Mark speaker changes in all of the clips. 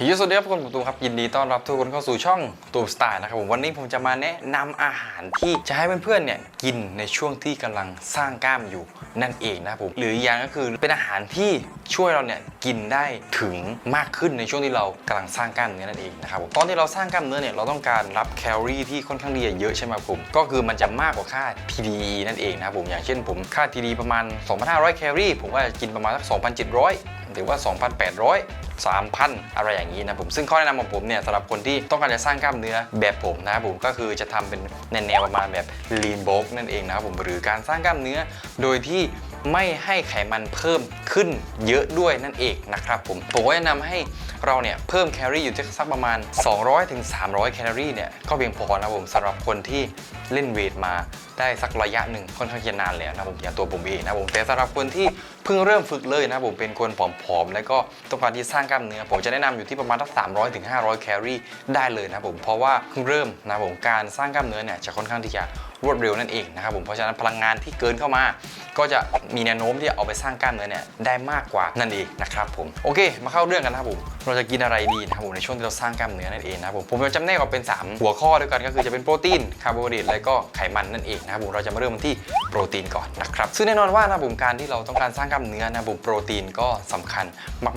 Speaker 1: ฮิสวัสดีครับคุณผมตูมครับยินดีต้อนรับทุกคนเข้าสู่ช่องตูมสไตล์นะครับผมวันนี้ผมจะมาแนะนำอาหารที่จะให้เพื่อนๆเนี่ยกินในช่วงที่กำลังสร้างกล้ามอยู่นั่นเองนะครับผมหรืออีกอย่างก็คือเป็นอาหารที่ช่วยเราเนี่ยกินได้ถึงมากขึ้นในช่วงที่เรากำลังสร้างกล้ามเนื้อนั่นเองนะครับผมตอนที่เราสร้างกล้ามเนื้อเนี่ยเราต้องการรับแคลอรี่ที่ค่อนข้างดีเยอะใช่ไหมครับผมก็คือมันจะมากกว่าค่า TDE นั่นเองนะครับผมอย่างเช่นผมค่า TDE ประมาณ 2,500 แคลอรี่ผมก็จะกินประมาณสัก2,700 หรือว่า 2,800 3,000 อะไรอย่างนี้นะผมซึ่งข้อแนะนำของผมเนี่ยสำหรับคนที่ต้องการจะสร้างกล้ามเนื้อแบบผมนะครับผมก็คือจะทำเป็นแนวประมาณแบบ lean bulk นั่นเองนะครับผมหรือการสร้างกล้ามเนื้อโดยที่ไม่ให้ไขมันเพิ่มขึ้นเยอะด้วยนั่นเองนะครับผมผมก็แนะนำให้เราเนี่ยเพิ่มแคลอรี่อยู่ที่สักประมาณ 200ถึง300แคลอรี่เนี่ยก็เพียงพอนะผมสำหรับคนที่เล่นเวทมาได้สักระยะหนึ่งค่อนข้างจะนานแล้วนะผมอย่างตัวผมเองนะผมแต่สำหรับคนที่ เพิ่งเริ่มฝึกเลยนะผมเป็นคนผอมๆ แล้วก็ต้องการที่สร้างกล้ามเนื้อ ผมจะแนะนำอยู่ที่ประมาณสัก300ถึงห้าร้อยแคลอรี่ได้เลยนะผมเพราะว่าเพิ่งเริ่มนะผมการสร้างกล้ามเนื้อเนี่ยจะค่อนข้างที่จะรวดเร็วนั่นเองนะครับผมเพราะฉะนั้นพลังงานที่เกินเข้ามา ก็จะมีแนวโน้มที่จะเอาไปสร้างกล้ามเนื้อเนี่ยได้มากกว่านั่นเองนะครับผมโอเค มาเข้าเรื่องกันนะครับผม เราจะกินอะไรดีนะครับผมในช่วงที่เราสร้างกล้ามเนื้อนั่นเองนะครับผมผมจะจำแนกออกเป็น 3 หัวข้อด้วยกันก็คือจะเป็นโปรตีนคาร์โบไฮเดรตและก็ไขมันนั่นเองนะครับผมเราจะมาเริ่มที่โปรตีนก่อนนะครับซึ่งแน่นอนว่านะครับผมการที่เราต้องการสร้างกล้ามเนื้อนะครับผมโปรตีนก็สำคัญ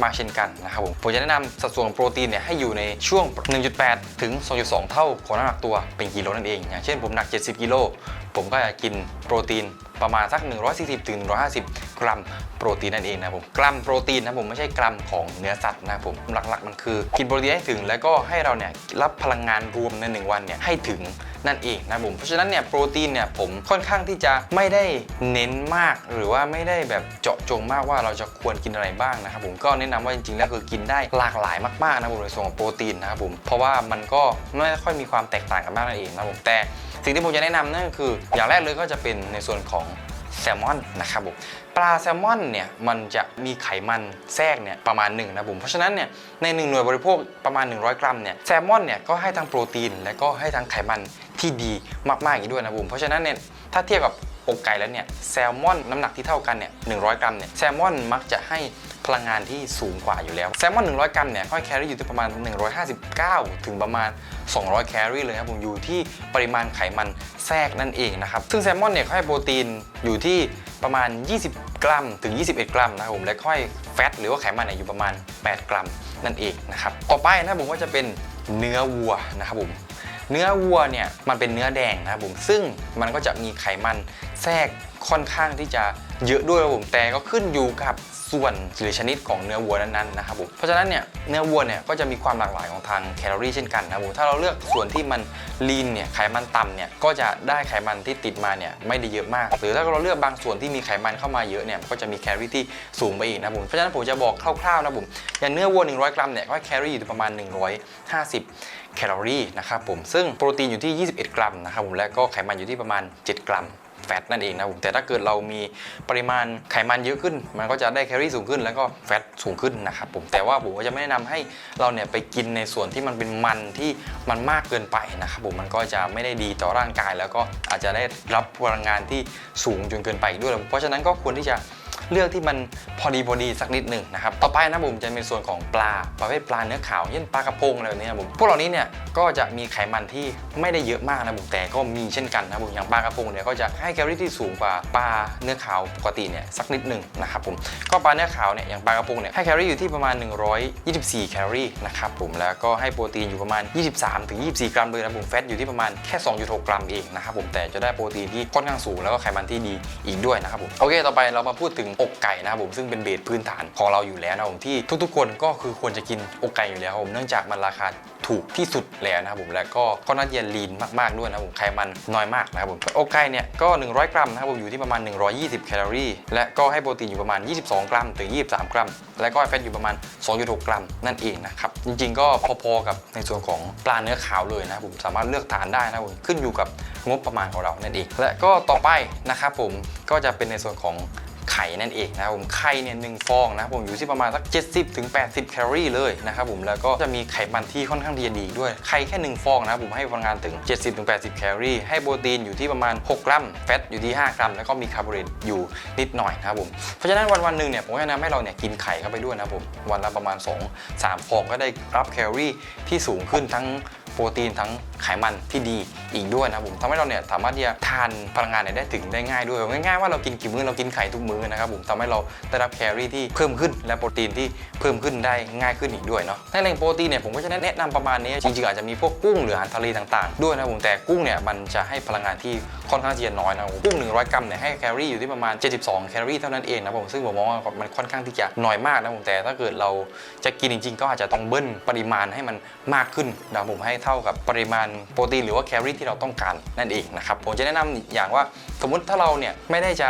Speaker 1: มากๆเช่นกันนะครับผมผมจะแนะนำสัดส่วนโปรตีนเนี่ยให้อยู่ในช่วง 1.8 ถึง 2.2 เท่าของน้ำหนักตัวเป็นกิโลนั่นเองอย่างเช่นผมหนัก 70 กิโลผมก็จะกินโปรตีนประมาณสัก 140ถึง150 กรัมโปรตีนนั่นเองนะผมกรัมโปรตีนนะผมไม่ใช่กรัมของเนื้อสัตว์นะผมหลักๆ มันคือ กินโปรตีนให้ถึงแล้วก็ให้เราเนี่ยรับพลังงานรวมในหนึ่งวันเนี่ยให้ถึงนั่นเองนะผมเพราะฉะนั้นเนี่ยโปรตีนเนี่ยผมค่อนข้างที่จะไม่ได้เน้นมาก หรือว่าไม่ได้แบบเจาะจงมากว่าเราจะควรกินอะไรบ้างนะครับผมก็แนะนำว่าจริงๆแล้วคือกินได้หลากหลายมากๆนะผมในส่วนของโปรตีนนะครับผมเพราะว่ามันก็ไม่ค่อยมีความแตกต่างกันมากนั่นเองนะผมแต่สิ่งที่ผมจะแนะนำนั่นก็คือ อย่างแรกเลยก็จะเป็นในส่วนของแซลมอนนะครับผมปลาแซลมอนเนี่ยมันจะมีไขมันแทรกเนี่ยประมาณหนึ่งนะผมเพราะฉะนั้นเนี่ยในหนึ่งหน่วยบริโภคประมาณ 100 กรัมเนี่ยแซลมอนเนี่ยก็ให้ทั้งโปรตีน และก็ให้ทั้งไขมัน ที่ดีมากๆอีกด้วยนะผมเพราะฉะนั้นเนี่ยถ้าเทียบกับอกไก่แล้วเนี่ยแซลมอนน้ำหนักที่เท่ากันเนี่ย100 กรัมเนี่ยแซลมอนมักจะให้พลังงานที่สูงกว่าอยู่แล้วแซลมอน 100 กรัมเนี่ยก็ให้แคลอรี่อยู่ที่ประมาณ 159 ถึงประมาณ 200 แคลอรี่เลยครับผมอยู่ที่ปริมาณไขมันแทรกนั่นเองนะครับซึ่งแซลมอนเนี่ยเขาให้โปรตีนอยู่ที่ประมาณ 20 กรัม ถึง 21 กรัมนะครับผมและค่อยแฟตหรือว่าไขมันเนี่ยอยู่ประมาณ 8 กรัมนั่นเองนะครับต่อไปนะผมก็จะเป็นเนื้อวัวนะครับผม เนื้อวัวเนี่ยมันเป็นเนื้อแดงนะครับผมซึ่งมันก็จะมีไขมันแทรกค่อนข้างที่จะเยอะด้วยครับผมแต่ก็ขึ้นอยู่กับส่วนหรือชนิดของเนื้อวัวนั้นๆนะครับผมเพราะฉะนั้นเนี่ยเนื้อวัวเนี่ยก็จะมีความหลากหลายของทางแคลอรี่เช่นกันนะครับผมถ้าเราเลือกส่วนที่มันลีนเนี่ยไขมันต่ำเนี่ยก็จะได้ไขมันที่ติดมาเนี่ยไม่ได้เยอะมาก หรือถ้าเราเลือกบางส่วนที่มีไขมันเข้ามาเยอะเนี่ยก็จะมีแคลอรี่ที่สูงไปอีกนะครับผมเพราะฉะนั้นผมจะบอกคร่าวๆนะครับผมอย่างเนื้อวัว 100 กรัมเนี่ยก็แคลอรี่อยู่ประมาณ 150 แคลอรี่นะครับผมซึ่งโปรตีนอยู่ที่ 21 กรัมนะครับผมและก็ไขมันอยู่ที่ประมาณ 7 กรัมแฟตนั่นเองนะผมแต่ถ้าเกิดเรามีปริมาณไขมันเยอะขึ้น มันก็จะได้แคลอรี่สูงขึ้นแล้วก็แฟตสูงขึ้นนะครับผมแต่ว่าผมก็จะไม่แนะนำให้เราเนี่ยไปกินในส่วนที่มันเป็นมันที่มันมากเกินไปนะครับผมมันก็จะไม่ได้ดีต่อร่างกาย แล้วก็อาจจะได้รับพลังงานที่สูงจนเกินไปด้วย เพราะฉะนั้นก็ควรที่จะ เลือกที่มันพอดีพอดีสักนิดหนึ่งนะครับต่อไปนะผมจะเป็นส่วนของปลาประเภทปลาเนื้อขาวเช่นปลากระพงอะไรแบบนี้นะผมพวกเหล่านี้เนี่ยก็จะมีไขมันที่ไม่ได้เยอะมากนะผมแต่ก็มีเช่นกันนะผมอย่างปลากระพงเนี่ยก็จะให้แคลอรี่ที่สูงกว่าปลาเนื้อขาวปกติเนี่ยสักนิดหนึ่งนะครับผมก็ปลาเนื้อขาวเนี่ยอย่างปลากระพงเนี่ยให้แคลอรี่อยู่ที่ประมาณ 124 แคลอรี่นะครับผมแล้วก็ให้โปรตีนอยู่ประมาณ 23ถึง24 กรัมเลยนะผมแฟตอยู่ที่ประมาณแค่ 2.6 กรัมเองนะครับผมแต่จะได้โปรตีนที่ค่อนข้างสูงแล้วก็ไขมันที่ดีอีกด้วยนะครับผมโอเค ต่อไปเรามาพูดถึงอกไก่นะครับผมซึ่งเป็นเบสพื้นฐานของเราอยู่แล้วนะครับผมที่ทุกๆ คนก็คือควรจะกินอกไก่อยู่แล้วครับผมเนื่องจากมันราคาถูกที่สุดแล้วนะครับผมและก็ค่อนข้างจะลีนมากๆด้วยนะครับผมไขมันน้อยมากนะครับผมอกไก่เนี่ยก็ 100 กรัมนะครับผมอยู่ที่ประมาณ 120 แคลอรี่และก็ให้โปรตีนอยู่ประมาณ 22 กรัมถึง 23 กรัม และก็แฟตอยู่ประมาณ 2.6 กรัม นั่นเองนะครับจริงๆ ก็พอๆกับในส่วนของปลาเนื้อขาวเลยนะครับผมสามารถเลือกทานได้นะครับผมขึ้นอยู่กับงบประมาณของเรานั่นเองและก็ต่อไปนะครับผมก็จะเป็นในส่วนของ ไข่นั่นเองนะครับผมไข่เนี่ยหนึ่งฟองนะครับผมอยู่ที่ประมาณสัก 70ถึง80แคลอรี่เลยนะครับผมแล้วก็จะมีไขมันที่ค่อนข้างที่จะดีอีกด้วยไข่แค่หนึ่งฟองนะครับผมให้พลังงานถึง 70ถึง80แคลอรี่ ให้โปรตีนอยู่ที่ประมาณ 6 กรัม แฟตอยู่ที่ 5 กรัม แล้วก็มีคาร์โบไฮเดรตอยู่นิดหน่อยนะครับผมเพราะฉะนั้นวันวันหนึ่งเนี่ยผมแนะนำให้เราเนี่ยกินไข่เข้าไปด้วยนะครับผมวันละประมาณ 2 3 ฟองก็ได้รับแคลอรี่ที่สูงขึ้นทั้ง ปรตีนทั้งไขมันที่ดีอีกด้วยนะครับผมทำให้เราเนี่ยสามารถที่จะทานพลังงานเนี่ยได้ถึงได้ง่ายด้วยง่ายๆว่าเรากินกี่มื้อเรากินไข่ทุกมื้อนะครับผมทำให้เราได้รับแคลอรี่ที่เพิ่มขึ้น และโปรตีนที่เพิ่มขึ้นได้ง่ายขึ้นอีกด้วยเนาะในแหล่งโปรตีนเนี่ยผมก็จะแนะนำประมาณนี้จริงๆอาจจะมีพวกกุ้งหรืออาหารทะเลต่างๆ ด้วยนะผมแต่กุ้งเนี่ยมันจะให้พลังงานที่ค่อนข้างที่จะน้อยนะกุ้ง100 กรัมเนี่ยให้แคลอรี่อยู่ที่ประมาณ 72 แคลอรี่เท่านั้นเองนะครับผมซึ่งผมมองว่ามันค่อนข้างที่จะน้อยมากนะผมแต่ถ้าเกิดเราจะกินจริง ๆ ก็อาจจะต้องเบิ้ลปริมาณให้มันมากขึ้นนะบผมให้เท่ากับปริมาณโปรตีนหรือว่าแคลอรี่ที่เราต้องการนั่นเองนะครับผมจะแนะนำอย่างว่าสมมุติถ้าเราเนี่ยไม่ได้จะ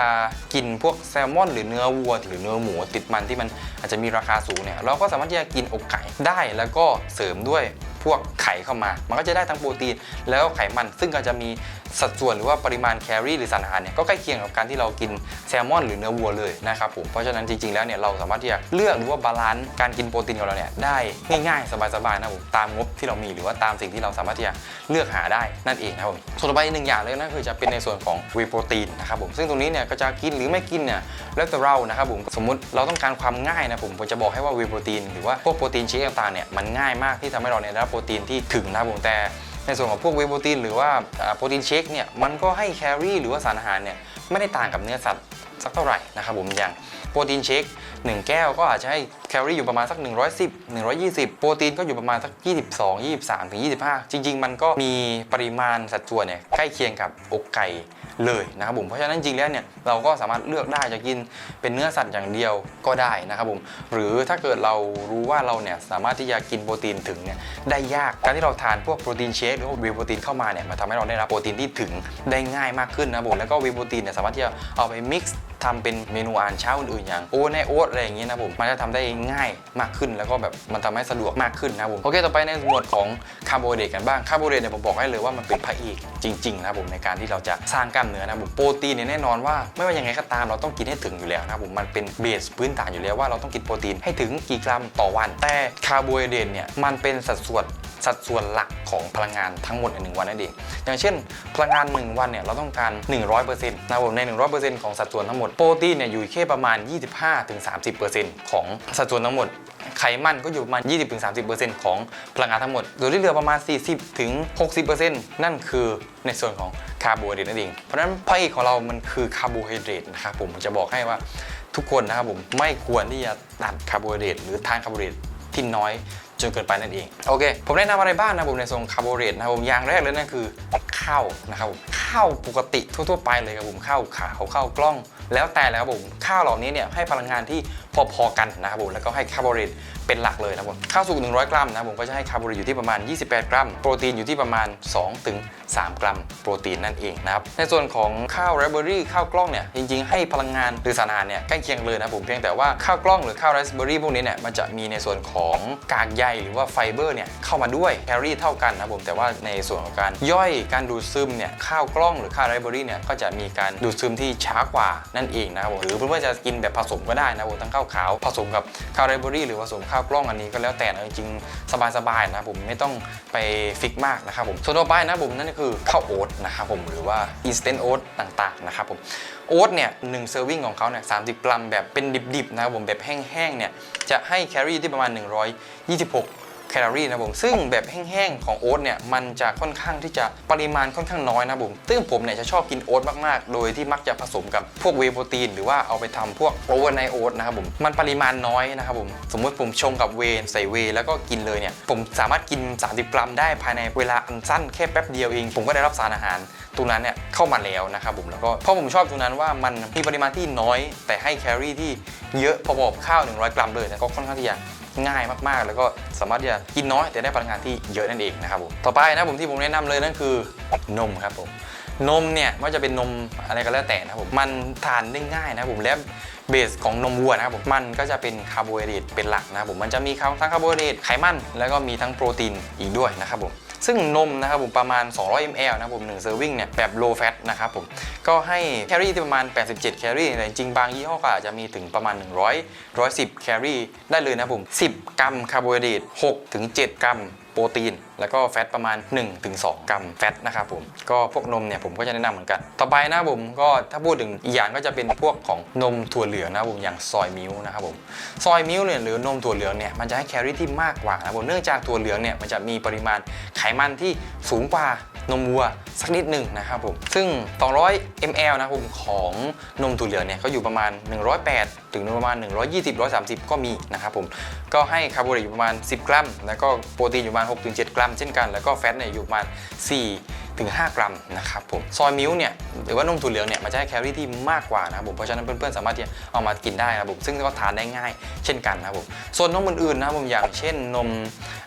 Speaker 1: กินพวกแซลมอน หรือเนื้อวัว หรือเนื้อหมูติดมันที่มันอาจจะมีราคาสูงเนี่ยเราก็สามารถที่จะกินอกไก่ได้แล้วก็เสริมด้วยพวกไข่เข้ามา มันก็จะได้ทั้งโปรตีนแล้วไขมันซึ่งก็จะมี สัดส่วนหรือว่าปริมาณแคลอรี่หรือสารอาหารเนี่ยก็ใกล้เคียงกับการที่เรากินแซลมอนหรือเนื้อวัวเลยนะครับผมเพราะฉะนั้นจริงๆแล้วเนี่ยเราสามารถที่จะเลือกหรือว่าบาลานซ์การกินโปรตีนของเราเนี่ยได้ง่ายๆ สบายๆนะครับผมตามงบที่เรามีหรือว่าตามสิ่งที่เราสามารถที่จะเลือกหาได้นั่นเองนะครับผมส่วนต่อไปหนึ่งอย่างเลยนั่นคือจะเป็นในส่วนของวีโปรตีนนะครับผมซึ่งตรงนี้เนี่ยก็จะกินหรือไม่กินเนี่ยแล้วแต่เรานะครับผมสมมติเราต้องการความง่ายนะผมผมจะบอกให้ว่าวีโปรตีนหรือว่าพวกโปรตีนเชคต่างๆเนี่ยมันง่ายมากที่ทำให้เราเนี่ยได้โปรตีนที่ถึงนะครับผมแต่ ในส่วนของพวกเวโปรตีนหรือว่าอ่าโปรตีนเชคเนี่ยมันก็ให้แคลอรี่หรือว่าสารอาหารเนี่ยไม่ได้ต่างกับเนื้อสัตว์สักเท่าไหร่นะครับผมอย่างโปรตีนเชค1 แก้วก็อาจจะให้แคลอรี่อยู่ประมาณสัก 110 120 โปรตีนก็อยู่ประมาณสัก 22 23ถึง25 จริง ๆ มันก็มีปริมาณสัดส่วนเนี่ยใกล้เคียงกับอกไก่ เลยนะครับผมเพราะฉะนั้นจริงๆแล้วเนี่ยเราก็สามารถเลือกได้จะกินเป็นเนื้อสัตว์อย่างเดียวก็ได้นะครับผมหรือถ้าเกิดเรารู้ว่าเราเนี่ยสามารถที่จะกินโปรตีนถึงเนี่ยได้ยากการที่เราทานพวกโปรตีนเชคหรือว่าวีโปรตีนเข้ามาเนี่ยมันทำให้เราได้รับโปรตีนที่ถึงได้ง่ายมากขึ้นนะครับผมแล้วก็วีโปรตีนเนี่ยสามารถที่จะเอาไปมิกซ์ ทำเป็นเมนูอาหารเช้าอื่นๆอย่างโอในโอ๊ตอะไรอย่างเงี้ยนะผมมันจะทำได้ง่ายมากขึ้นแล้วก็แบบมันทำให้สะดวกมากขึ้นนะผมโอเคต่อไปในหมวดของคาร์โบไฮเดรตกันบ้างคาร์โบไฮเดรตเนี่ยผมบอกให้เลยว่ามันเป็นพระเอกจริงๆนะผมในการที่เราจะสร้างกล้ามเนื้อนะผมโปรตีนเนี่ยแน่นอนว่าไม่ว่ายังไงก็ตามเราต้องกินให้ถึงอยู่แล้วนะผมมันเป็นเบสพื้นฐานอยู่แล้วว่าเราต้องกินโปรตีนให้ถึงกี่กรัมต่อวัน แต่คาร์โบไฮเดรตเนี่ยมันเป็นสัดส่วน สัดส่วนหลักของพลังงานทั้งหมดในหนึ่งวันนั่นเองอย่างเช่น พลังงาน 1 วันเนี่ยเราต้องการ 100%นะครับผมใน 100%ของสัดส่วนทั้งหมดโปรตีนเนี่ยอยู่แค่ประมาณ 25-30%ของสัดส่วนทั้งหมดไขมันก็อยู่ประมาณ 20-30%ของพลังงานทั้งหมดโดยที่เหลือประมาณ 40-60%นั่นคือในส่วนของคาร์โบไฮเดรตนั่นเอง เพราะฉะนั้นพระเอกของเรามันคือคาร์โบไฮเดรตนะครับผมจะบอกให้ว่าทุกคนนะครับผมไม่ควรที่จะตัดคาร์โบไฮเดรตหรือทานคาร์โบไฮเดรตที่น้อย จนเกินไปนั่นเอง โอเค ผมแนะนำอะไรบ้างนะผมในส่วนคาร์โบไฮเดรตนะครับผมอย่างแรกเลยนั่นคือข้าวนะครับผมข้าวปกติทั่วๆไปเลยครับผมข้าวขาวข้าวกล้อง แล้วแต่แล้วครับผมข้าวเหล่านี้เนี่ยให้พลังงานที่พอๆกันนะครับผมแล้วก็ให้คาร์โบไฮเดรตเป็นหลักเลยนะครับผมข้าวสุก 100 กรัมนะครับผมก็จะให้คาร์โบไฮเดรตอยู่ที่ประมาณ 28 กรัม โปรตีนอยู่ที่ประมาณ2ถึง3กรัม โปรตีนนั่นเองนะครับในส่วนของข้าวไรเบอรี่ข้าวกล้องเนี่ยจริงๆ ให้พลังงานหรือสารอาหารเนี่ยใกล้เคียงเลยนะครับผมเพียงแต่ว่าข้าวกล้องหรือข้าวไรซ์เบอรี่พวกนี้เนี่ยมันจะมีในส่วนของกากใยหรือว่าไฟเบอร์เนี่ยเข้ามาด้วยแคลอรี่เท่ากันนะครับผมแต่ว่าในส่วนของการย่อยการดูดซึมเนี่ยข้าวกล้องหรือข้าวไรเบอรี่เนี่ยก็จะมีการดูดซึมที่ช้ากว่านั่นเองนะครับผมหรือเพื่อนๆจะกินแบบผสมก็ได้นะผมทั้งข้าวขาวผสมกับข้าวไรเบอรี่หรือผสมข้าวกล้องอันนี้ก็แล้วแต่นะจริงๆสบายๆนะครับผมไม่ต้องไปฟิกมากนะครับผมส่วนต่อไปนะผมนั่นก็คือข้าวโอ๊ตนะครับผมหรือว่า instant oat ต่างๆนะครับผมโอ๊ตเนี่ยหนึ่งเซอร์วิงของเขาเนี่ย30กรัมแบบเป็นดิบๆนะครับผมแบบแห้งๆเนี่ยจะให้แคลอรี่ที่ประมาณ 126 แคลอรี่นะผมซึ่งแบบแห้งๆของโอ๊ตเนี่ยมันจะค่อนข้างที่จะปริมาณค่อนข้างน้อยนะผมซึ่งผมเนี่ยจะชอบกินโอ๊ตมากๆ โดยที่มักจะผสมกับพวกเวโปรตีนหรือว่าเอาไปทำพวกโอเวอร์ไนโอ๊ตนะครับผมมันปริมาณน้อยนะครับผมสมมติผมชงกับเวใส่เวแล้วก็กินเลยเนี่ยผมสามารถกิน 30 กรัมได้ภายในเวลาอันสั้นแค่แป๊บเดียวเอง ผมก็ได้รับสารอาหารตรงนั้นเนี่ยเข้ามาแล้วนะครับผมแล้วก็เพราะผมชอบตรงนั้นว่ามันมีปริมาณที่น้อย แต่ให้แคลอรี่ที่เยอะพอๆกับข้าว 100 กรัมเลยแล้วก็ค่อนข้างที่จะ ง่ายมากๆ แล้วก็สามารถที่จะกินน้อยแต่ได้พลังงานที่เยอะนั่นเองนะครับผมต่อไปนะผมที่ผมแนะนำเลยนั่นคือนมครับผมนมเนี่ยไม่ว่าจะเป็นนมอะไรก็แล้วแต่นะครับผมมันทานได้ง่ายนะครับผมและเบสของนมวัวนะครับผมมันก็จะเป็นคาร์โบไฮเดรตเป็นหลักนะครับผมมันจะมีทั้งคาร์โบไฮเดรตไขมัน แล้วก็มีทั้งโปรตีนอีกด้วยนะครับผม ซึ่งนมนะครับผมประมาณ 200 ml นะครับผม1เซอร์วิงเนี่ยแบบ low fat นะครับผมก็ให้แคลอรี่ที่ประมาณ 87 แคลอรี่แต่จริงบางยี่ห้อก็อาจจะมีถึงประมาณ 100 110 แคลอรี่ได้เลยนะครับผม 10 กรัมคาร์โบไฮเดรต6ถึง7กรัม โปรตีน แล้วก็แฟตประมาณ 1-2 กรัมแฟตนะครับผม ก็พวกนมเนี่ยผมก็จะแนะนำเหมือนกัน ต่อไปนะผมก็ถ้าพูดถึงอีกอย่างก็จะเป็นพวกของนมถั่วเหลืองนะครับผมอย่างซอยมิลค์นะครับผมซอยมิลค์เนี่ยหรือนมถั่วเหลืองเนี่ยมันจะให้แคลอรี่ที่มากกว่านะครับผมเนื่องจากถั่วเหลืองเนี่ยมันจะมีปริมาณไขมันที่สูงกว่า นมวัวสักนิดหนึ่งนะครับผมซึ่ง 200 ml นะครับผมของนมถั่วเหลืองเนี่ยก็อยู่ประมาณ 108 ถึงประมาณ 120 130 ก็มีนะครับผมก็ให้คาร์โบไฮเดรตอยู่ประมาณ 10 กรัม แล้วก็โปรตีนอยู่ประมาณ 6-7 กรัม เช่นกัน แล้วก็แฟตเนี่ยอยู่ประมาณ 4 ถึง 5 กรัมนะครับผมซอยมิลค์เนี่ยหรือว่านมถั่วเหลืองเนี่ยมันจะให้แคลอรี่ที่มากกว่านะครับผมเพราะฉะนั้นเพื่อนๆสามารถที่จะเอามากินได้นะครับผมซึ่งก็ทานได้ง่ายเช่นกันนะครับผมส่วนนมอื่นๆนะครับผมอย่างเช่นนม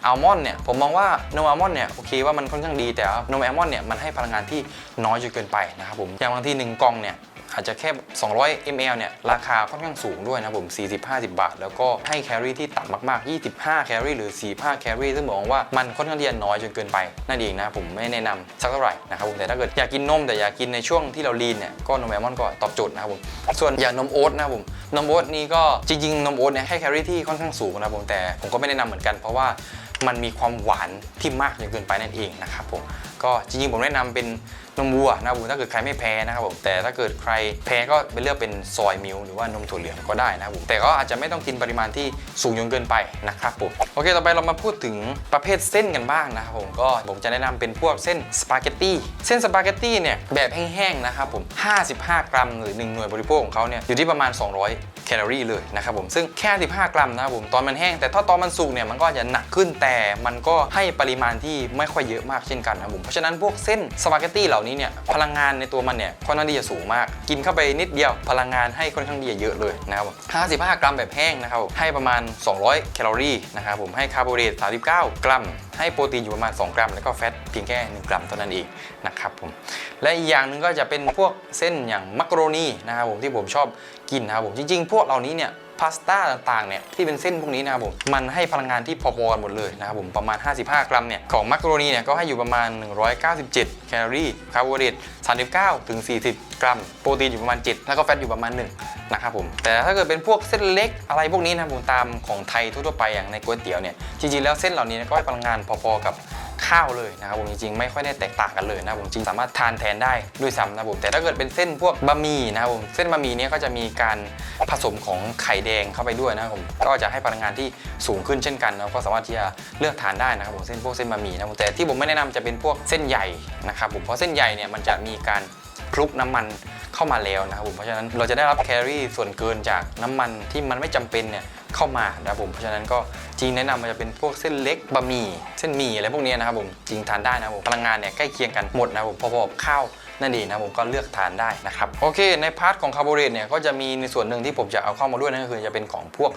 Speaker 1: อัลมอนด์เนี่ยผมมองว่านมอัลมอนด์เนี่ยโอเคว่ามันค่อนข้างดีแต่นมอัลมอนด์เนี่ยมันให้พลังงานที่น้อยจนเกินไปนะครับผมอย่างบางทีหนึ่งกล่องเนี่ย อาจจะแค่ 200 ml เนี่ยราคาค่อนข้างสูงด้วยนะผม 40-50 บาท แล้วก็ให้แคลอรี่ที่ต่ำมากๆ 25 แคลอรี่หรือ 45 แคลอรี่ซึ่งมองว่ามันค่อนข้างที่จะน้อยจนเกินไป นั่นเองนะผมไม่แนะนำสักเท่าไหร่นะครับผมแต่ถ้าเกิดอยากกินนมแต่อยากกินในช่วงที่เราลีนเนี่ยก็นมแอลมอนด์ก็ตอบโจทย์นะครับผมส่วนอย่างนมโอ๊ตนะครับผมนมโอ๊ตนี่ก็จริงๆนมโอ๊ตเนี่ยให้แคลอรี่ที่ค่อนข้างสูงนะครับผมแต่ผมก็ไม่แนะนำเหมือนกันเพราะว่า มันมีความหวานที่มากจนเกินไปนั่นเองนะครับผมก็จริงๆผมแนะนำเป็นนมวัวนะครับผมถ้าเกิดใครไม่แพ้นะครับผมแต่ถ้าเกิดใครแพ้ก็ไปเลือกเป็นซอยมิลหรือว่านมถั่วเหลืองก็ได้นะครับผมแต่ก็อาจจะไม่ต้องกินปริมาณที่สูงจนเกินไปนะครับผมโอเคต่อไปเรามาพูดถึงประเภทเส้นกันบ้างนะครับผมก็ผมจะแนะนำเป็นพวกเส้นสปาเกตตี้เส้นสปาเกตตี้เนี่ยแบบแห้งๆนะครับผม 55 กรัมหรือ 1 หน่วยบริโภคของเขาเนี่ยอยู่ที่ประมาณ 200 แคลอรี่เลยนะครับผมซึ่งแค่ 15 กรัมนะครับผมตอนมันแห้งแต่ถ้าตอนมันสุกเนี่ยมันก็จะหนักขึ้นแต่มันก็ให้ปริมาณที่ไม่ค่อยเยอะมากเช่นกันนะครับผมเพราะฉะนั้นพวกเส้นสปาเกตตี้เหล่านี้เนี่ยพลังงานในตัวมันเนี่ยค่อนข้างที่จะสูงมาก กินเข้าไปนิดเดียว พลังงานให้ค่อนข้างที่จะเยอะเลยนะครับผม55 กรัมแบบแห้งนะครับให้ประมาณ 200 แคลอรี่นะครับผมให้คาร์โบไฮเดรต39 กรัม ให้โปรตีนอยู่ประมาณ 2 กรัม แล้วก็แฟตเพียงแค่ 1 กรัมเท่านั้นเองนะครับผมและอีกอย่างหนึ่งก็จะเป็นพวกเส้นอย่างมักโรนีนะครับผมที่ผมชอบกินนะครับผมจริง ๆ พวกเหล่านี้เนี่ยพาสต้าต่างๆ เนี่ยที่เป็นเส้นพวกนี้นะครับผมมันให้พลังงานที่พอๆกันหมดเลยนะครับผมประมาณ 55 กรัมเนี่ยของมักโรนีเนี่ยก็ให้อยู่ประมาณ 197 แคลอรี่คาร์โบไฮเดรต39ถึง40 กรัม โปรตีนอยู่ประมาณ 7 แล้วก็แฟตอยู่ประมาณ1นะครับผมแต่ถ้าเกิดเป็นพวกเส้นเล็กอะไรพวกนี้นะผมตามของไทยทั่วไปอย่างในก๋วยเตี๋ยวเนี่ยจริงๆแล้วเส้นเหล่านี้ก็ให้พลังงานพอๆกับข้าวเลยนะครับผมจริงๆไม่ค่อยได้แตกต่างกันเลยนะครับผมจริงสามารถทานแทนได้ด้วยซ้ำนะครับผมแต่ถ้าเกิดเป็นเส้นพวกบะหมี่นะครับผมเส้นบะหมี่เนี้ยก็จะมีการผสมของไข่แดงเข้าไปด้วยนะครับผมก็จะให้พลังงานที่สูงขึ้นเช่นกันนะก็สามารถที่จะเลือกทานได้นะครับผมเส้นพวกเส้นบะหมี่นะครับผมแต่ที่ผมไม่แนะนำจะเป็นพวกเส้นใหญ่นะครับผมเพราะเส้นใหญ่เนี่ยมันจะมีการ คลุกน้ำมันเข้ามาแล้วนะครับผมเพราะฉะนั้นเราจะได้รับแคลอรี่ส่วนเกินจากน้ำมันที่มันไม่จำเป็นเนี่ยเข้ามานะครับผมเพราะฉะนั้นก็จริงแนะนำมันจะเป็นพวกเส้นเล็กบะหมี่เส้นหมี่อะไรพวกนี้นะครับผมจริงทานได้นะครับผมพลังงานเนี่ยใกล้เคียงกันหมดนะครับผมพอๆกับข้าวนั่นเองนะครับผมก็เลือกทานได้นะครับโอเค ในพาร์ทของคาร์โบไฮเดรตเนี่ยก็จะมีในส่วนหนึ่งที่ผมจะเอาเข้ามาด้วยนั่นก็คือจะเป็นของพวก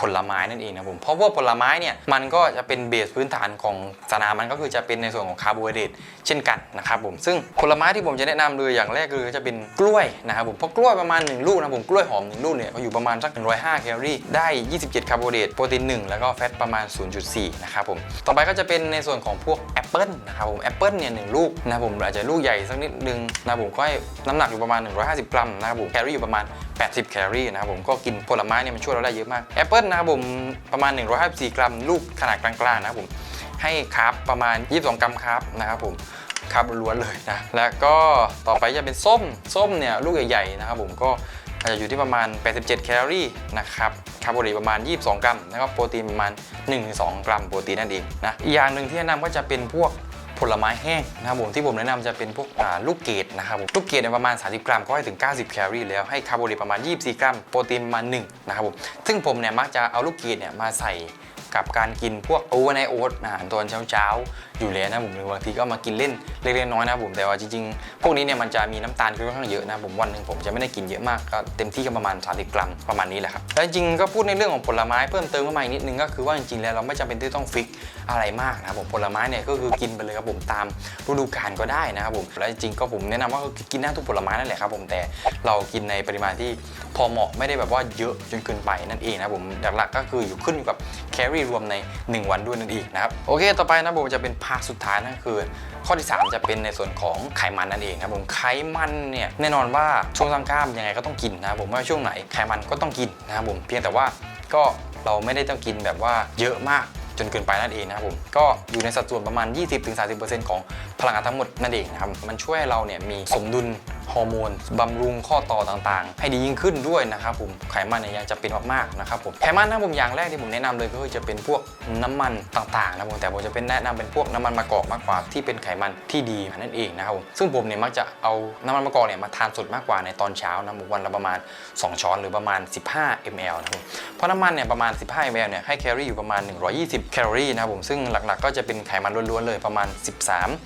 Speaker 1: ผลไม้นั่นเองนะผม เพราะพวกผลไม้เนี่ยมันก็จะเป็นเบสพื้นฐานของสารอามันก็คือจะเป็นในส่วนของคาร์โบไฮเดรตเช่นกันนะครับผม ซึ่งผลไม้ที่ผมจะแนะนำเลยอย่างแรกคือจะเป็นกล้วยนะครับผมเพราะกล้วยประมาณ 1 ลูกนะผมกล้วยหอม1ลูกเนี่ยก็อยู่ประมาณสัก 105แคลอรี่ได้ 27 คาร์โบไฮเดรตโปรตีน1แล้วก็แฟตประมาณ 0.4 นะครับผม ต่อไปก็จะเป็นในส่วนของพวกแอปเปิลนะครับผมแอปเปิลเนี่ยหนึ่งลูกนะผมอาจจะลูกใหญ่สักนิดนึงนะผมก็ให้น้ำหนักอยู่ประมาณ 150 กรัมนะครับผมแคลอรี่อยู่ประมาณ80 แคลอรี่นะครับผมก็กินผลไม้เนี่ยมันช่วยเราได้เยอะมากแอปเปิลนะครับผมประมาณ 154 กรัม ลูกขนาดกลางๆนะครับผมให้คาร์บประมาณ 22 กรัมคาร์บนะครับผมคาร์บล้วนเลยนะแล้วก็ต่อไปจะเป็นส้มส้มเนี่ยลูกใหญ่ๆนะครับผมก็อาจจะอยู่ที่ประมาณ 87 แคลอรี่นะครับ คาร์โบไฮเดรตประมาณ 22 กรัม แล้วก็โปรตีนประมาณ 1-2 กรัมโปรตีนนั่นเองนะ อีกอย่างหนึ่งที่แนะนำก็จะเป็นพวก ผลไม้แห้งนะครับผมที่ผมแนะนำจะเป็นพวกลูกเกดนะครับผมลูกเกดเนี่ยประมาณ 30 กรัมก็ให้ถึง 90 แคลอรี่แล้วให้คาร์โบไฮเดรตประมาณ 24 กรัม โปรตีนประมาณ1นะครับผมซึ่งผมเนี่ยมักจะเอาลูกเกดเนี่ยมาใส่กับการกินพวกโอเวอร์ไนโอ๊ตอาหารตอนเช้าๆ อยู่แล้วนะผมหรือบางทีก็มากินเล่นเล็กๆน้อยๆนะผมแต่ว่าจริงๆ พวกนี้เนี่ยมันจะมีน้ำตาลค่อนข้างเยอะนะผมวันหนึ่งผมจะไม่ได้กินเยอะมากก็เต็มที่ก็ประมาณ 30 กรัมประมาณนี้แหละครับแล้วจริงๆก็พูดในเรื่องของผลไม้เพิ่มเติมเข้ามาอีกนิดนึงก็คือว่าจริงๆแล้วเราไม่จำเป็นที่ต้องฟิกอะไรมากนะครับผมผลไม้เนี่ยก็คือกินไปเลยครับผมตามฤดูกาลก็ได้นะครับผมแล้วจริงๆก็ผมแนะนำว่าก็กินได้ทุกผลไม้นั่นแหละครับผมแต่เรากินในปริมาณที่พอเหมาะไม่ได้แบบว่าเยอะจนเกินไปนั่นเองนะครับผมหลักๆก็คืออยู่ขึ้นอยู่กับแคลอรี่รวมใน 1 วันด้วยนั่นเองนะครับโอเค ต่อไปนะผมจะเป็นพาสุดท้ายนั่นคือข้อที่ 3 จะเป็นในส่วนของไขมันนั่นเองครับผมไขมันเนี่ยแน่นอนว่าช่วงสร้างกล้ามยังไงก็ต้องกินนะครับผมว่าช่วงไหนไขมันก็ต้องกินนะครับผมเพียงแต่ว่าก็เราไม่ได้ต้องกินแบบว่าเยอะมาก นเกินไปนั่นเองนะครับผมก็อยู่ในสัดส่วนประมาณ 20-30%ของพลังงานทั้งหมดนั่นเองนะครับมันช่วยให้เราเนี่ยมีสมดุลฮอร์โมนบำรุงข้อต่อต่างๆ ให้ดียิ่งขึ้นด้วยนะครับผมไขมันเนี่ยยังจะเป็นมากๆนะครับผมไขมันนะผมอย่างแรกที่ผมแนะนำเลยก็คือจะเป็นพวกน้ำมันต่างๆนะผมแต่ผมจะเป็นแนะนำเป็นพวกน้ำมันมะกอกมากกว่าที่เป็นไขมันที่ดีนั่นเองนะครับผมซึ่งผมเนี่ยมักจะเอาน้ำมันมะกอกเนี่ยมาทานสดมากกว่าในตอนเช้านะผมวันละประมาณ 2 ช้อนหรือประมาณ 15 ml นะครับผมเพราะน้ำมันเนี่ยประมาณ 15 ml เนี่ยให้แคลอรี่อยู่ประมาณ 120 แคลอรี่นะครับผมซึ่งหลักๆ ก็จะเป็นไขมันล้วนๆเลยประมาณ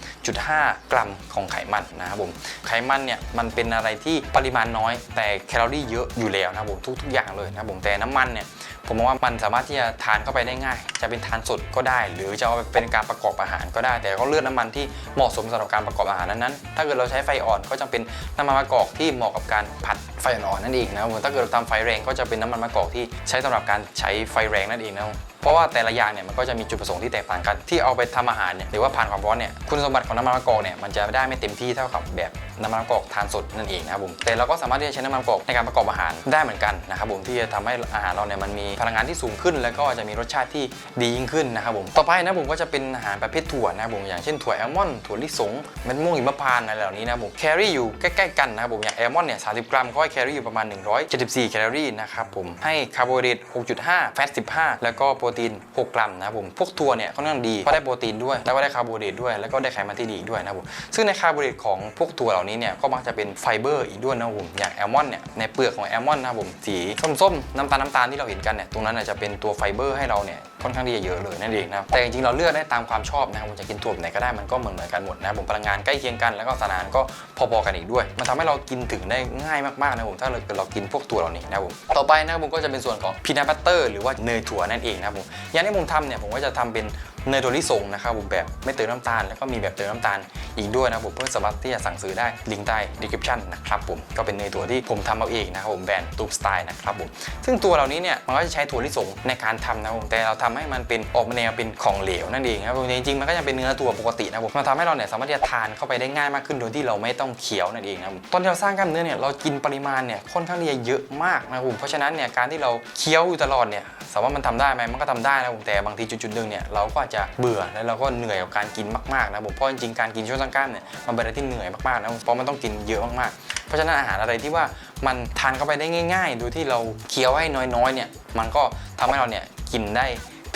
Speaker 1: 13.5 กรัมของไขมันนะครับผมไขมันเนี่ยมันเป็นอะไรที่ปริมาณน้อย แต่แคลอรี่เยอะอยู่แล้วนะผมทุก ๆ อย่างเลยนะผมแต่น้ำมันเนี่ยผมมองว่ามันสามารถที่จะทานเข้าไปได้ง่าย จะเป็นทานสดก็ได้ หรือจะเอาไปเป็นการประกอบอาหารก็ได้ แต่ก็เลือกน้ำมันที่เหมาะสมสำหรับการประกอบอาหารนั้นๆถ้าเกิดเราใช้ไฟอ่อนก็จะเป็นน้ำมันมะกอกที่เหมาะกับการผัดไฟอ่อนนั่นเองนะผมถ้าเกิดเราทำไฟแรงก็จะเป็นน้ำมันมะกอกที่ใช้สำหรับการใช้ไฟแรงนั่นเองนะ รับเพราะว่าแต่ละอย่างเนี่ยมันก็จะมีจุดประสงค์ที่แตกต่างกัน ที่เอาไปทำอาหารเนี่ยหรือว่าผ่านความร้อนเนี่ยคุณสมบัติของน้ำมันมะกอกเนี่ยมันจะได้ไม่เต็มที่เท่ากับแบบน้ำมันมะกอกทานสดนั่นเองนะครับผมแต่เราก็สามารถที่จะใช้น้ำมันมะกอกในการประกอบอาหารได้เหมือนกันนะครับผมที่จะทำให้อาหารเราเนี่ยมันมีพลังงานที่สูงขึ้น แล้วก็จะมีรสชาติที่ดียิ่งขึ้นนะครับผมต่อไปนะผมก็จะเป็นอาหารประเภทถั่วนะครับผมอย่างเช่นถั่วแอลมอนด์ถั่วลิสงเม็ดม่วงหิมพานต์อะไรเหล่านี้นะครับผมแคลอรี่อยู่ใกล้ๆกันนะครับผมอย่างแอลมอนด์เนี่ย30 กรัมก็ให้แคลอรี่อยู่ประมาณ 174 แคลอรี่นะครับผมให้คาร์โบไฮเดรต6.5 แฟต 15 แล้วก็โปรตีน 6 กรัมนะครับผมพวกถั่วเนี่ยค่อนข้างดีเพราะได้โปรตีนด้วยแล้วก็ได้คาร์โบไฮเดรตด้วยแล้วก็ได้ไขมันที่ดีด้วยนะครับผมซึ่งในคาร์โบไฮเดรตของพวกถั่วเหล่านี้เนี่ยก็มักจะเป็นไฟเบอร์อีกด้วยนะครับผมอย่างแอลมอนด์เนี่ยในเปลือกของแอลมอนด์นะครับผมสีส้มๆน้ำตาลน้ำตาลที่เราเห็นกันเนี่ยตรงนั้นจะเป็นตัวไฟเบอร์ให้เราเนี่ยค่อนข้างที่จะเยอะเลยนั่นเองนะแต่จริงๆเราเลือกได้ตามความชอบนะครับผมจะกินถั่วไหนก็ได้มันก็เหมือนเหมือนกันหมดนะผมพลังงานใกล้เคียงกันแล้วก็สารอาหารก็พอๆกันอีกด้วย มันทำให้เรากินถึงได้ง่ายมากๆนะผมถ้าเราเกิดเรากินพวกถั่วเหล่านี้นะผมต่อไปนะครับผมก็จะเป็นส่วนของพีนัทบัตเตอร์หรือว่าเนยถั่วนั่นเองนะผมอย่างที่ผมทำเนี่ยผมก็จะทำเป็น เนยถั่วลิสงนะครับผมแบบไม่เติมน้ำตาลแล้วก็มีแบบเติมน้ำตาลอีกด้วยนะผมเพื่อสามารถที่จะสั่งซื้อได้ลิงก์ใต้ description นะครับผมก็เป็นเนยถั่วที่ผมทำเอาเองนะครับผมแบรนด์ตูบสไตล์นะครับผมซึ่งตัวเหล่านี้เนี่ยมันก็จะใช้ถั่วลิสงในการทำนะครับผมแต่เราทำให้มันเป็นออกมาแนวเป็นของเหลวนั่นเองครับผมจริงๆมันก็ยังเป็นเนื้อถั่วปกตินะครับผมมันทำให้เราเนี่ยสามารถที่จะทานเข้าไปได้ง่ายมากขึ้นโดยที่เราไม่ต้องเคี้ยวนั่นเองครับตอนที่เราสร้างกล้ามเนื้อเนี่ยเรากินปริมาณเนี่ยค่อนข้างที่จะเยอะมากนะผมเพราะฉะนั้นเนี่ยการที่เราเคี้ยวอยู่ตลอดเนี่ยสามารถมันทำได้ไหมมันก็ทำได้นะผมแต่บางทีจุดๆหนึ่งเนี่ยเราก็อาจจะเบื่อแล้วเราก็เหนื่อยกับการกินมากๆนะผมเพราะจริงๆการกินช่วงสร้งกล้ามเนี่ยมันเป็นอะไรที่เหนื่อยมากๆนะเพราะมันต้องกินเยอะมากๆ เพราะฉะนั้นอาหารอะไรที่ว่ามันทานเข้าไปได้ง่าย ๆ โดยที่เราเคี้ยวให้น้อยๆเนี่ยมันก็ทำให้เราเนี่ยกินได้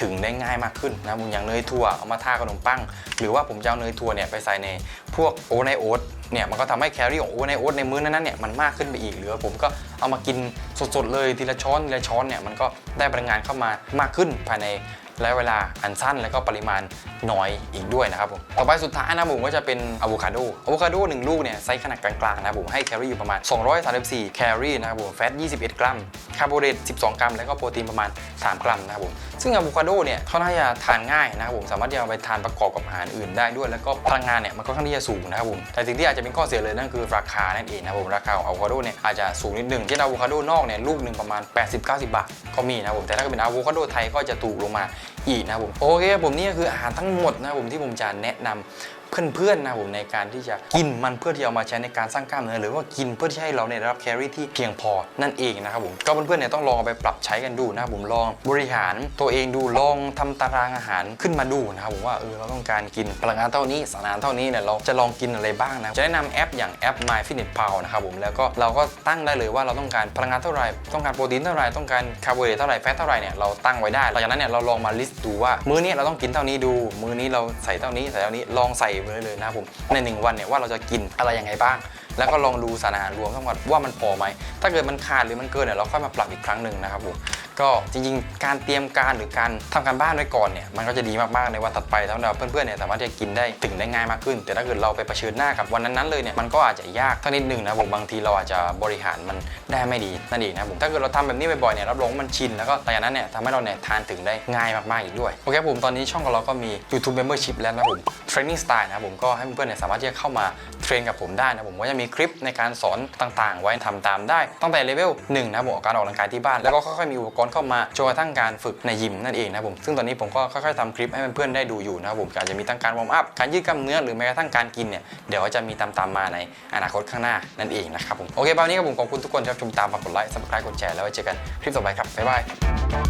Speaker 1: ถึงได้ง่ายมากขึ้นนะมอย่างเนยถั่วเอามาทาขนมปัง หรือว่าผมจะเอาเนยถั่วเนี่ยไปใส่ในพวกโอไนโอ๊ตเนี่ยมันก็ทำให้แคลอรี่ของโอไนโอ๊ตในมื้อนั้นๆเนี่ยมันมากขึ้นไปอีกหรือผมก็เอามากินสดๆเลยทีละช้อนทีละช้อนเนี่ยมันก็ได้พลังงานเข้ามามากขึ้นภายใน และเวลาอันสั้นแล้วก็ปริมาณน้อยอีกด้วยนะครับผมต่อไปสุดท้ายนะผมก็จะเป็นอะโวคาโดอะโวคาโดหนึ่งลูกเนี่ยไซส์ขนาดกลางๆนะผมให้แคลอรี่อยู่ประมาณ 234 แคลอรี่นะครับผมแฟต 21 กรัมคาร์โบไฮเดรต12 กรัม แล้วก็โปรตีนประมาณ 3 กรัมนะครับผม ซึ่งอะโวคาโดเนี่ยเขาน่าจะทานง่ายนะครับผมสามารถที่จะเอาไปทานประกอบกับอาหารอื่นได้ด้วย แล้วก็พลังงานเนี่ยมันก็ค่อนข้างที่จะสูงนะครับผมแต่สิ่งที่อาจจะเป็นข้อเสียเลยนั่นคือราคานั่นเองนะครับผมราคาของอะโวคาโดเนี่ยอาจจะสูงนิดหนึงที่อะโวคาโดนอกเนี่ยลูกหนึ่งประมาณ 80-90 บาทก็มีนะครับผมแต่ถ้าเกิดเป็นอะโวคาโดไทยก็จะถูกลงมาอีกนะครับผมโอเคครับผมนี่ก็คืออาหารทั้งหมดนะครับผมที่ผมจะแนะนำ เพื่อนๆนะผมในการที่จะกินมันเพื่อที่เอามาใช้ในการสร้างกล้ามเนื้อหรือว่ากินเพื่อที่ให้เราเนี่ยได้รับแคลอรี่ที่เพียงพอนั่นเองนะครับผมก็เพื่อนๆเนี่ยต้องลองไปปรับใช้กันดูนะครับผมลองบริหารตัวเองดูลองทำตารางอาหารขึ้นมาดูนะครับผมว่าเออเราต้องการกินพลังงานเท่านี้สารอาหารเท่านี้เนี่ยเราจะลองกินอะไรบ้างนะจะแนะนำแอปอย่างแอป My Fitness Pal นะครับผมแล้วก็เราก็ตั้งได้เลยว่าเราต้องการพลังงานเท่าไหร่ต้องการโปรตีนเท่าไหร่ต้องการคาร์โบไฮเดรตเท่าไหร่แฟตเท่าไหร่เนี่ยเราตั้งไว้ได้หลังจากนั้นเนี่ยเราลองมาลิสต์ดูว่ามื้อนี้เราต้องกินเท่านี้ดู มื้อนี้เราใส่เท่านี้ใส่เท่านี้ลองใส่ไปเลยนะครับผมในหนึ่งวันเนี่ยว่าเราจะกินอะไรยังไงบ้างแล้วก็ลองดูสารอาหารรวมทั้งหมดว่ามันพอไหม ถ้าเกิดมันขาดหรือมันเกินเนี่ยเราค่อยมาปรับอีกครั้งหนึ่งนะครับผมก็จริงๆ การเตรียมการหรือการทำการบ้านไว้ก่อนเนี่ยมันก็จะดีมากๆในวันถัดไปสำหรับเพื่อนๆเนี่ยสามารถที่จะกินได้ถึงได้ง่ายมากขึ้น แต่ถ้าเกิดเราไปเผชิญหน้ากับวันนั้นๆเลยเนี่ยมันก็อาจจะยากสักนิดหนึ่งนะผมบางทีเราอาจจะบริหารมันได้ไม่ดีนั่นเองนะผมถ้าเกิดเราทำแบบนี้บ่อยๆเนี่ยรับรองมันชินแล้วก็หลังจากนั้นเนี่ยทำให้เราเนี่ยทานถึงได้ง่ายมากๆอีกด้วยโอเคผมตอนนี้ช่องของเราก็มี YouTube Membership แล้วนะผม Training Style นะผมก็ให้เพื่อนๆเนี่ยสามารถที่จะเข้ามาเทรนกับผมได้นะผมก็จะมีคลิปในการสอนต่างๆ ไว้ทำตามได้ ตั้งแต่เลเวล1นะครับผมการออกกำลังกายที่บ้าน แล้วก็ค่อยๆมีอุปกรณ์เข้ามาจนกระทั่งการฝึกในยิมนั่นเองนะผมซึ่งตอนนี้ผมก็ค่อยๆทำคลิปให้เพื่อนๆได้ดูอยู่นะครับผมอาจจะมีทั้งการวอร์มอัพการยืดกล้ามเนื้อหรือแม้กระทั่งการกินเนี่ยเดี๋ยวจะมีตามๆมาในอนาคตข้างหน้านั่นเองนะครับผมโอเคประมาณนี้ครับผมขอบคุณทุกคนที่รับชมตามฝากกดไลค์ subscribe กดแชร์แล้วไว้เจอกันคลิปต่อไปครับบ๊ายบาย